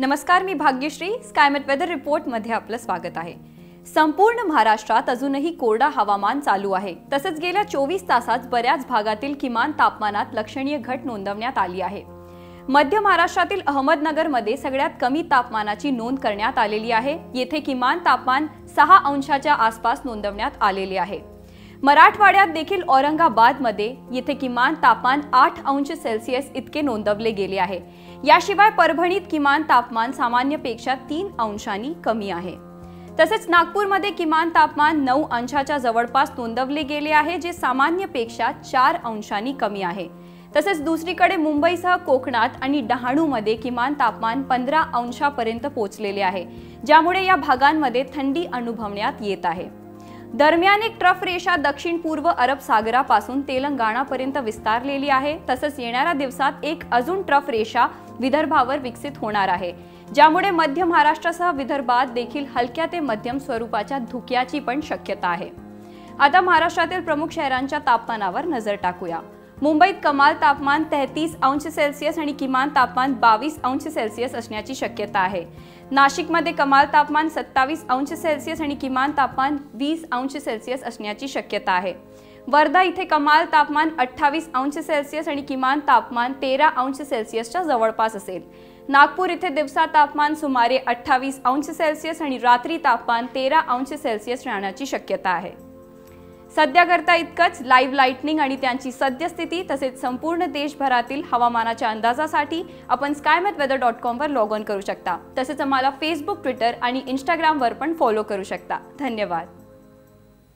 नमस्कार मी Bhagyashree. Skymet weather रिपोर्टमध्ये आपलं स्वागत आहे. संपूर्ण महाराष्ट्रात अजूनही कोरडा हवामान चालू आहे. तसंच गेल्या चोवीस तासात बऱ्याच भागातील किमान तापमानात लक्षणीय घट नोंदवण्यात आली आहे. मध्य महाराष्ट्रातील अहमदनगरमध्ये सगळ्यात कमी तापमानाची नोंद करण्यात आलेली आहे. येथे किमान तापमान सहा अंशाच्या आसपास नोंदवण्यात आलेले आहे. मराठवाड्यात देखील औरंगाबादमध्ये येथे किमान तापमान आठ अंश सेल्सिअस इतके नोंदवले गेले आहे. याशिवाय परभणीत किमान तापमान सामान्यपेक्षा तीन अंशांनी कमी आहे. तसेच नागपूरमध्ये किमान तापमान नऊ अंशाच्या जवळपास नोंदवले गेले आहे जे सामान्यपेक्षा चार अंशांनी कमी आहे. तसेच दुसरीकडे मुंबईसह कोकणात आणि डहाणूमध्ये किमान तापमान पंधरा अंशापर्यंत पोहोचलेले आहे ज्यामुळे या भागांमध्ये थंडी अनुभवण्यात येत आहे. दरम्यान एक ट्रफ रेषा दक्षिण पूर्व अरब सागरापासून तेलंगणापर्यंत विस्तारलेली आहे. तसंच येणाऱ्या दिवसात एक अजून ट्रफ रेषा विदर्भावर विकसित होणार आहे. ज्यामुळे मध्य महाराष्ट्रासह विदर्भात देखील हलक्या ते मध्यम स्वरूपाच्या धुक्याची पण शक्यता आहे. आता महाराष्ट्रातील प्रमुख शहरांच्या तापमानावर नजर टाकूया. मुंबईत कमाल तापमान तेहतीस अंश सेल्सिअस आणि किमान तापमान बावीस अंश सेल्सिअस असण्याची शक्यता आहे. नाशिकमध्ये कमाल तापमान सत्तावीस अंश सेल्सिअस आणि किमान तापमान वीस अंश सेल्सिअस असण्याची शक्यता आहे. वर्धा इथे कमाल तापमान अठ्ठावीस अंश सेल्सिअस आणि किमान तापमान तेरा अंश सेल्सिअसच्या जवळपास असेल. नागपूर इथे दिवसा तापमान सुमारे अठ्ठावीस अंश सेल्सिअस आणि रात्री तापमान तेरा अंश सेल्सिअस राहण्याची शक्यता आहे. सध्या करता इतकंच लाईव्ह लाईटनिंग आणि त्यांची सद्यस्थिती तसेच संपूर्ण देशभरातील हवामानाच्या अंदाजासाठी आपण स्कायमॅथ वेदर डॉट कॉमवर लॉग ऑन करू शकता. तसेच आम्हाला फेसबुक ट्विटर आणि इंस्टाग्रामवर पण फॉलो करू शकता. धन्यवाद.